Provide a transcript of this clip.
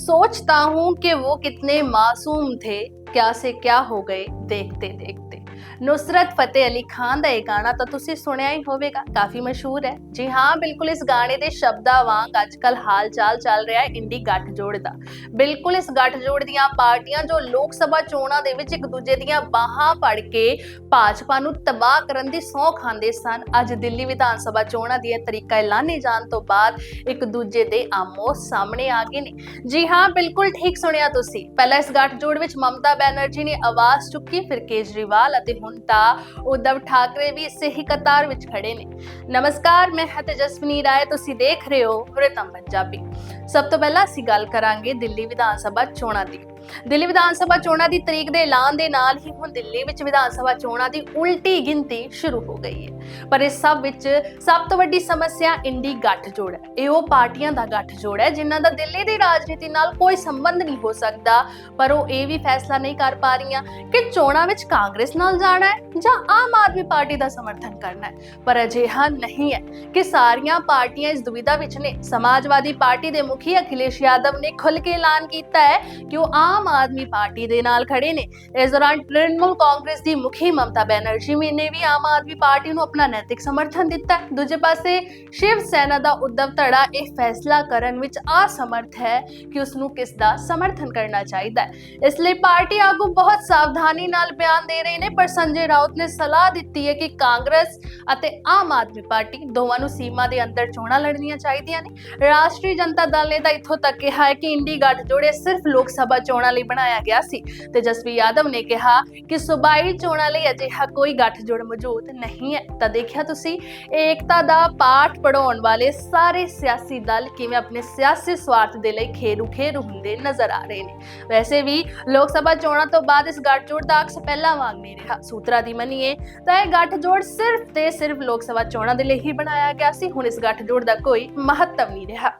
सोचता हूँ कि वो कितने मासूम थे क्या से क्या हो गए देखते देखते ਨੁਸਰਤ ਫਤਿਹ ਅਲੀ ਖਾਨ ਦਾ ਇਹ ਗਾਣਾ ਤਾਂ ਤੁਸੀਂ ਸੁਣਿਆ ਹੀ ਹੋਵੇਗਾ ਕਾਫੀ ਮਸ਼ਹੂਰ ਹੈ ਜੀ ਹਾਂ ਬਿਲਕੁਲ ਇਸ ਗਾਣੇ ਦੇ ਸ਼ਬਦਾਂ ਵਾਂਗ ਅੱਜਕੱਲ ਹਾਲ ਚੱਲ ਰਿਹਾ ਹੈ ਇੰਡੀ ਗੱਠਜੋੜ ਦਾ ਬਿਲਕੁਲ ਇਸ ਗੱਠਜੋੜ ਦੀਆਂ ਪਾਰਟੀਆਂ ਜੋ ਲੋਕ ਸਭਾ ਚੋਣਾਂ ਦੇ ਵਿੱਚ ਇੱਕ ਦੂਜੇ ਦੀਆਂ ਬਾਹਾਂ ਫੜ ਕੇ ਭਾਜਪਾ ਨੂੰ ਤਬਾਹ ਕਰਨ ਦੀ ਸਹੁੰ ਖਾਂਦੇ ਸਨ ਅੱਜ ਦਿੱਲੀ ਵਿਧਾਨ ਸਭਾ ਚੋਣਾਂ ਦੀਆਂ ਤਰੀਕਾ ਐਲਾਨੇ ਜਾਣ ਤੋਂ ਬਾਅਦ ਇੱਕ ਦੂਜੇ ਦੇ ਆਮੋ ਸਾਹਮਣੇ ਆ ਗਏ ਨੇ ਜੀ ਹਾਂ ਬਿਲਕੁਲ ਠੀਕ ਸੁਣਿਆ ਤੁਸੀਂ ਪਹਿਲਾਂ ਇਸ ਗੱਠਜੋੜ ਵਿੱਚ ਮਮਤਾ ਬੈਨਰਜੀ ਨੇ ਆਵਾਜ਼ ਚੁੱਕੀ ਫਿਰ ਕੇਜਰੀਵਾਲ ਅਤੇ ਹੁਣ ਤਾਂ ਉद्धਵ ਠਾਕਰੇ ਵੀ ਇਸੇ ਹੀ ਕਤਾਰ ਵਿੱਚ ਖੜੇ ਨੇ। ਨਮਸਕਾਰ, ਮੈਂ ਹਾਂ ਤੇਜਸਵਨੀ ਰਾਏ, ਤੁਸੀਂ ਦੇਖ ਰਹੇ ਹੋ ਰਿਤਮ ਪੰਜਾਬੀ। ਸਭ ਤੋਂ ਪਹਿਲਾਂ ਅਸੀਂ ਗੱਲ ਕਰਾਂਗੇ ਦਿੱਲੀ ਵਿਧਾਨ ਸਭਾ ਚੋਣਾਂ ਦੀ। ਦਿੱਲੀ ਵਿਧਾਨ ਸਭਾ ਚੋਣਾਂ ਦੀ ਤਰੀਕ ਦੇ ਐਲਾਨ ਦੇ ਨਾਲ ਹੀ ਹੁਣ ਦਿੱਲੀ ਵਿੱਚ ਵਿਧਾਨ ਸਭਾ ਚੋਣਾਂ ਦੀ ਉਲਟੀ ਗਿਣਤੀ ਸ਼ੁਰੂ ਹੋ ਗਈ ਹੈ। ਪਰ ਇਸ ਸਭ ਵਿੱਚ ਸਭ ਤੋਂ ਵੱਡੀ ਸਮੱਸਿਆ ਇੰਡੀ ਗੱਠਜੋੜ ਹੈ। ਇਹ ਉਹ ਪਾਰਟੀਆਂ ਦਾ ਗੱਠਜੋੜ ਹੈ ਜਿਨ੍ਹਾਂ ਦਾ ਦਿੱਲੀ ਦੀ ਰਾਜਨੀਤੀ ਨਾਲ ਕੋਈ ਸੰਬੰਧ ਨਹੀਂ ਹੋ ਸਕਦਾ। ਪਰ ਉਹ ਇਹ ਵੀ ਫੈਸਲਾ ਨਹੀਂ ਕਰ ਪਾ ਰਹੀਆਂ ਕਿ ਚੋਣਾਂ ਵਿੱਚ ਕਾਂਗਰਸ ਨਾਲ ਜਾਣਾ ਹੈ ਜਾਂ ਆਮ ਆਦਮੀ ਪਾਰਟੀ ਦਾ ਸਮਰਥਨ ਕਰਨਾ ਹੈ। ਪਰ ਅਜਿਹਾ ਨਹੀਂ ਹੈ ਕਿ ਸਾਰੀਆਂ ਪਾਰਟੀਆਂ ਇਸ ਦੁਵਿਧਾ ਵਿੱਚ ਨੇ। ਸਮਾਜਵਾਦੀ ਪਾਰਟੀ ਦੇ ਮੁਖੀ ਅਖਿਲੇਸ਼ ਯਾਦਵ ਨੇ ਖੁੱਲ੍ਹ ਕੇ ਐਲਾਨ ਕੀਤਾ ਹੈ ਕਿ ਉਹ ਆਮ ਆਦਮੀ ਪਾਰਟੀ ਦੇ ਨਾਲ ਖੜੇ ਨੇ। ਇਸ ਦੌਰਾਨ ਤ੍ਰਿਣਮੂਲ ਕਾਂਗਰਸ ਦੀ ਮੁਖੀ ਮਮਤਾ ਬੈਨਰਜੀ ਨੇ ਵੀ ਆਮ ਆਦਮੀ ਪਾਰਟੀ ਨੂੰ ਆਪਣਾ ਨੈਤਿਕ ਸਮਰਥਨ ਦਿੱਤਾ ਦੂਜੇ ਪਾਸੇ ਸ਼ਿਵ ਸੈਨਾ ਦਾ ਉद्धਵ ਧੜਾ ਇਹ ਫੈਸਲਾ ਕਰਨ ਵਿੱਚ ਅਸਮਰਥ ਹੈ ਕਿ ਉਸ ਨੂੰ ਕਿਸ ਦਾ ਸਮਰਥਨ ਕਰਨਾ ਚਾਹੀਦਾ ਹੈ। ਇਸ ਲਈ ਪਾਰਟੀ ਆਗੂ ਬਹੁਤ ਸਾਵਧਾਨੀ ਨਾਲ ਬਿਆਨ ਦੇ ਰਹੇ ਨੇ, ਪਰ ਸੰਜੇ ਰਾਉਤ ਨੇ ਸਲਾਹ ਦਿੱਤੀ ਹੈ ਕਿ ਕਾਂਗਰਸ ਅਤੇ ਆਮ ਆਦਮੀ ਪਾਰਟੀ ਦੋਵਾਂ ਨੂੰ ਸੀਮਾ ਦੇ ਅੰਦਰ ਚੋਣਾਂ ਲੜਨੀਆਂ ਚਾਹੀਦੀਆਂ ਨੇ। ਰਾਸ਼ਟਰੀ ਜਨਤਾ ਦਲ ਨੇ ਤਾਂ ਇੱਥੋਂ ਤੱਕ ਕਿਹਾ ਹੈ ਕਿ ਇੰਡੀ ਗੱਠਜੋੜ ਸਿਰਫ ਲੋਕ ਸਭਾ ਚੋਣਾਂ ਲਈ ਬਣਾਇਆ ਗਿਆ ਸੀ ਤੇ ਜਸਵੀ ਯਾਦਵ ਨੇ ਕਿਹਾ ਕਿ ਸੂਬਾਈ ਚੋਣਾਂ ਲਈ ਅਜਿਹਾ ਕੋਈ ਗੱਠਜੋੜ ਮੌਜੂਦ ਨਹੀਂ ਹੈ। ਤਾਂ ਦੇਖਿਆ ਤੁਸੀਂ, ਏਕਤਾ ਦਾ ਪਾਠ ਪੜਾਉਣ ਵਾਲੇ ਸਾਰੇ ਸਿਆਸੀ ਦਲ ਕਿਵੇਂ ਆਪਣੇ ਸਿਆਸੀ ਸਵਾਰਥ ਦੇ ਲਈ ਖੇਰੂ ਖੇਰੂ ਹੁੰਦੇ ਨਜ਼ਰ ਆ ਰਹੇ ਨੇ। ਵੈਸੇ ਵੀ ਲੋਕ ਸਭਾ ਚੋਣਾਂ ਤੋਂ ਬਾਅਦ ਇਸ ਗੱਠਜੋੜ ਦਾ ਅਕਸ ਪਹਿਲਾਂ ਵਾਂਗ ਨਹੀਂ ਰਿਹਾ। ਸੂਤਰਾਂ ਦੀ ਮੰਨੀਏ ਤਾਂ ਇਹ ਗੱਠਜੋੜ ਸਿਰਫ ਤੇ ਸਿਰਫ ਲੋਕ ਸਭਾ ਚੋਣਾਂ ਦੇ ਲਈ ਹੀ ਬਣਾਇਆ ਗਿਆ ਸੀ। ਹੁਣ ਇਸ ਗੱਠਜੋੜ ਦਾ ਕੋਈ ਮਹੱਤਵ ਨਹੀਂ ਰਿਹਾ।